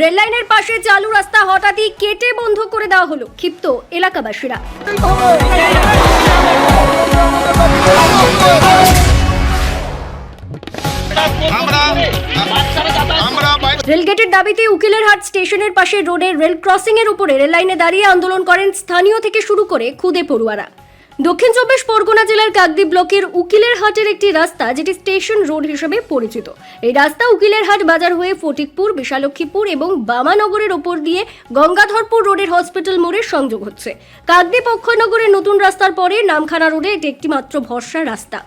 Rail লাইনের পাশে চালু রাস্তা হঠাৎই কেটে বন্ধ করে দেওয়া হলো। ক্ষিপ্ত এলাকাবাসীরা। রেলগেটের দাবিতে উকিলেরহাট স্টেশনের পাশে রোডের রেল ক্রসিং এর উপরে রেল লাইনে দাঁড়িয়ে আন্দোলন করেন স্থানীয় থেকে শুরু করে খুদে পড়ুয়ারা। দক্ষিণ চব্বিশ পরগনা জেলার কাকদ্বীপ ব্লকের উকিলের হাটের একটি রাস্তা, যেটি স্টেশন রোড হিসেবে পরিচিত। এই রাস্তা উকিলের হাট বাজার হয়ে ফটিকপুর, বিশালক্ষীপুর এবং বামানগরের ওপর দিয়ে গঙ্গাধরপুর রোডের হসপিটাল মোড়ে সংযোগ হচ্ছে। কাকদ্বীপ অক্ষয়নগরের নতুন রাস্তার পরে নামখানা রোডে এটি একটি মাত্র ভরসা রাস্তা।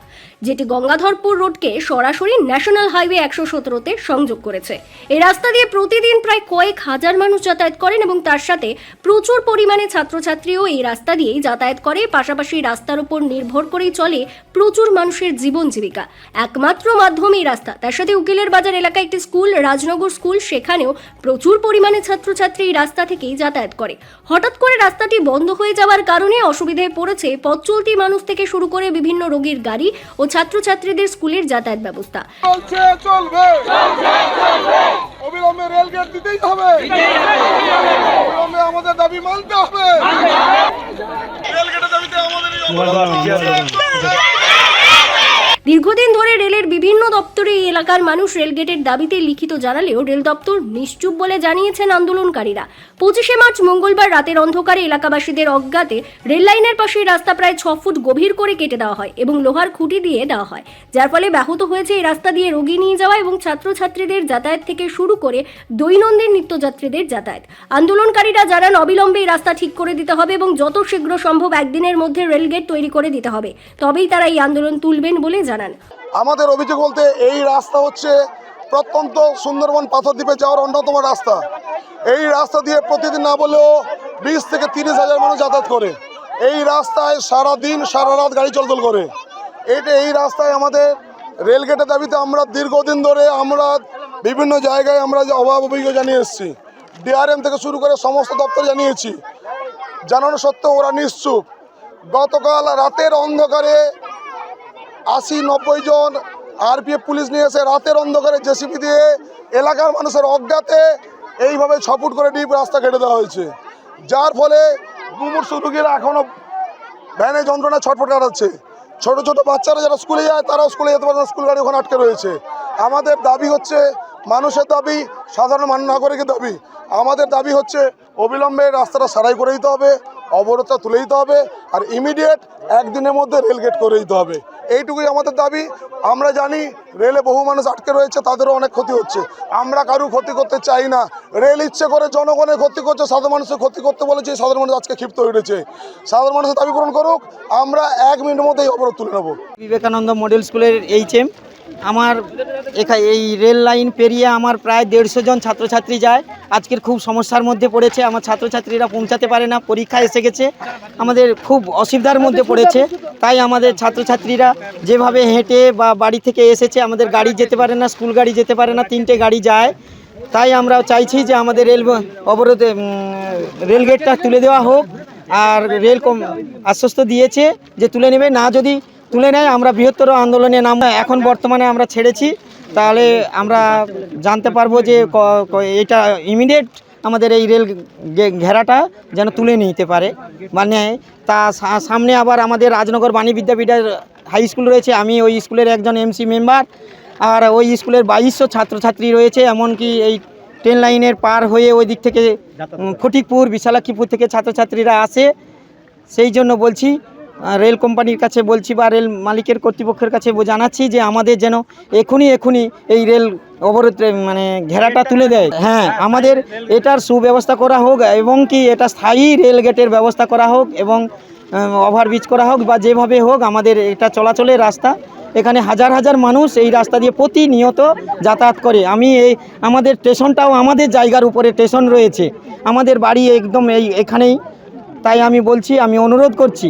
যেটি গঙ্গাধরপুর রোডকে সরাসরি ন্যাশনাল হাইওয়ে একশো সতেরোতে সংযোগ করেছে। এই রাস্তা দিয়ে প্রতিদিন প্রায় কয়েক হাজার মানুষ যাতায়াত করেন এবং তার সাথে প্রচুর পরিমাণে ছাত্রছাত্রীও এই রাস্তা দিয়েই যাতায়াত করে। পাশাপাশি রাস্তার উপর নির্ভর করেই চলে প্রচুর মানুষের জীবন জীবিকা। একমাত্র মাধ্যম এই রাস্তা। তার সাথে উকিলের বাজার এলাকায় একটি স্কুল, রাজনগর স্কুল, সেখানেও প্রচুর পরিমাণে ছাত্রছাত্রী এই রাস্তা থেকেই যাতায়াত করে। হঠাৎ করে রাস্তাটি বন্ধ হয়ে যাওয়ার কারণে অসুবিধায় পড়েছে। পথ চলতি মানুষ থেকে শুরু করে বিভিন্ন রোগীর গাড়ি ও ছাত্রছাত্রীদের স্কুলের যাতায়াত ব্যবস্থা। চলছে চলবে। অবিলম্বে রেল গেট দিতেই হবে। অবিলম্বে আমাদের দাবি মানতে হবে। দাবিতে আমাদের দীর্ঘদিন ধরে রেলের বিভিন্ন দপ্তরে এই এলাকার মানুষ রেলগেটের দাবিতে লিখিত জানালেও রেল দপ্তর নিশ্চুপ বলে জানিয়েছেন আন্দোলনকারীরা। পঁচিশে মার্চ মঙ্গলবার রাতের অন্ধকারে এলাকাবাসীদের অজ্ঞাতে রেল লাইনের পাশে রাস্তা প্রায় ছ ফুট গভীর করে কেটে দেওয়া হয় এবং লোহার খুঁটি দিয়ে দেওয়া হয়, যার ফলে ব্যাহত হয়েছে এই রাস্তা দিয়ে রোগী নিয়ে যাওয়া এবং ছাত্রছাত্রীদের যাতায়াত থেকে শুরু করে দৈনন্দিন নিত্যযাত্রীদের যাতায়াত। আন্দোলনকারীরা জানান, অবিলম্বে এই রাস্তা ঠিক করে দিতে হবে এবং যত শীঘ্র সম্ভব একদিনের মধ্যে রেলগেট তৈরি করে দিতে হবে। তবেই তারা এই আন্দোলন তুলবেন বলে জানান আমাদের অভিযোগ বলতে এই রাস্তা হচ্ছে প্রত্যন্ত সুন্দরবন পাথরদ্বীপে যাওয়ার অন্যতম রাস্তা। এই রাস্তা দিয়ে প্রতিদিন না বলেও বিশ থেকে তিরিশ হাজার মানুষ যাতায়াত করে। এই রাস্তায় সারা দিন সারা রাত গাড়ি চলাচল করে। এটা এই রাস্তায় আমাদের রেলগেটের দাবিতে আমরা দীর্ঘদিন ধরে আমরা বিভিন্ন জায়গায় আমরা অভাব অভিজ্ঞ জানিয়ে এসেছি। ডিআরএম থেকে শুরু করে সমস্ত দপ্তর জানিয়েছি। জানানো সত্ত্বেও ওরা নিশ্চুপ। গতকাল রাতের অন্ধকারে আশি নব্বই জন আরপিএফ পুলিশ নিয়ে এসে রাতের অন্ধকারে জেসিপি দিয়ে এলাকার মানুষের অজ্ঞাতে এইভাবে ছ ফুট করে ডিপ রাস্তা কেটে দেওয়া হয়েছে। যার ফলে মুমূর্ষু রুগীরা এখনও ভ্যানে যন্ত্রণা ছটফট কাটাচ্ছে ছোট ছোট বাচ্চারা যারা স্কুলে যায়, তারাও স্কুলে যেতে পারে না, স্কুল গাড়ি ওখানে আটকে রয়েছে। আমাদের দাবি হচ্ছে, মানুষের দাবি, সাধারণ নাগরিকের দাবি। আমাদের দাবি হচ্ছে, অবিলম্বে রাস্তাটা সারাই করে দিতে হবে। অবরোধটা তুলে দিতে হবে আর ইমিডিয়েট একদিনের মধ্যে রেলগেট করে দিতে হবে। এইটুকুই আমাদের দাবি। আমরা জানি রেলে বহু মানুষ আটকে রয়েছে, তাদেরও অনেক ক্ষতি হচ্ছে। আমরা কারু ক্ষতি করতে চাই না। রেল ইচ্ছে করে জনগণের ক্ষতি করছে, সাধারণ মানুষের ক্ষতি করতে বলেছে সাধারণ মানুষ আজকে ক্ষিপ্ত হয়ে উঠেছে। সাধারণ মানুষের দাবি পূরণ করুক, আমরা এক মিনিটের মধ্যেই অবরোধ তুলে নেব। বিবেকানন্দ মডেল স্কুলের এইচএম। আমার এখা এই রেল লাইন পেরিয়ে আমার প্রায় দেড়শো জন ছাত্রছাত্রী যায়। আজকের খুব সমস্যার মধ্যে পড়েছে, আমার ছাত্রছাত্রীরা পৌঁছাতে পারে না, পরীক্ষা এসে গেছে। আমাদের খুব অসুবিধার মধ্যে পড়েছে, তাই আমাদের ছাত্রছাত্রীরা যেভাবে হেঁটে বা বাড়ি থেকে এসেছে, আমাদের গাড়ি যেতে পারে না, স্কুল গাড়ি যেতে পারে না, তিনটে গাড়ি যায়। তাই আমরা চাইছি যে আমাদের রেল অবরোধে রেলগেটটা তুলে দেওয়া হোক, আর রেল কম আশ্বস্ত দিয়েছে যে তুলে নেবে। না যদি তুলে নেয় আমরা বৃহত্তর আন্দোলনে নাম এখন বর্তমানে আমরা ছেড়েছি তাহলে আমরা জানতে পারব যে এটা ইমিডিয়েট আমাদের এই রেল ঘেরাটা যেন তুলে নিতে পারে। মানে তা সামনে আবার আমাদের রাজনগর বাণী বিদ্যাপীঠের হাই স্কুল রয়েছে আমি ওই স্কুলের একজন এমসি মেম্বার আর ওই স্কুলের বাইশশো ছাত্রছাত্রী রয়েছে এমনকি এই ট্রেন লাইনের পার হয়ে ওই দিক থেকে ফটিকপুর বিশালাক্ষীপুর থেকে ছাত্রছাত্রীরা আসে। সেই জন্য বলছি রেল কোম্পানির কাছে বলছি বা রেল মালিকের কর্তৃপক্ষের কাছে জানাচ্ছি যে আমাদের যেন এখনই এখনই এই রেল অবরোধ মানে ঘেরাটা তুলে দেয়। হ্যাঁ আমাদের এটার সুব্যবস্থা করা হোক এবং কি এটা স্থায়ী রেল গেটের ব্যবস্থা করা হোক এবং ওভারব্রিজ করা হোক বা যেভাবে হোক আমাদের এটা চলাচলের রাস্তা। এখানে হাজার হাজার মানুষ এই রাস্তা দিয়ে প্রতিনিয়ত যাতায়াত করে। আমি এই, আমাদের স্টেশনটাও আমাদের জায়গার উপরে স্টেশন রয়েছে। আমাদের বাড়ি একদম এই, এখানেই। তাই আমি বলছি, আমি অনুরোধ করছি।